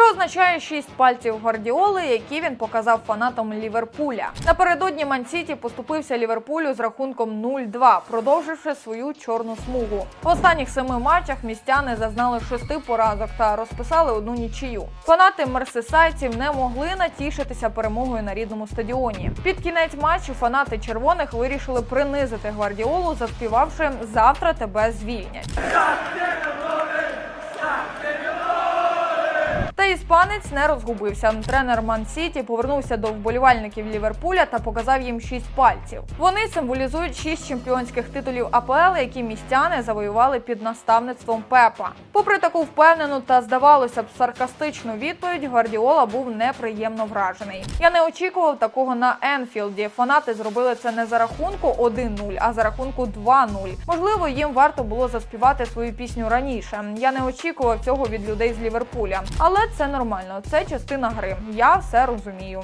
Що означає шість пальців Гвардіоли, які він показав фанатам Ліверпуля. Напередодні Ман-Сіті поступився Ліверпулю з рахунком 0-2, продовживши свою чорну смугу. В останніх семи матчах містяни зазнали шести поразок та розписали одну нічию. Фанати мерсисайців не могли натішитися перемогою на рідному стадіоні. Під кінець матчу фанати червоних вирішили принизити Гвардіолу, заспівавши Завтра тебе звільнять. Іспанець не розгубився. Тренер Ман Сіті повернувся до вболівальників Ліверпуля та показав їм шість пальців. Вони символізують шість чемпіонських титулів АПЛ, які містяни завоювали під наставництвом Пепа. Попри таку впевнену та здавалося б саркастичну відповідь, Гвардіола був неприємно вражений. Я не очікував такого на Енфілді. Фанати зробили це не за рахунку 1-0, а за рахунку 2-0. Можливо, їм варто було заспівати свою пісню раніше. Я не очікував цього від людей з Ліверпуля, але це нормально. Це частина гри. Я все розумію.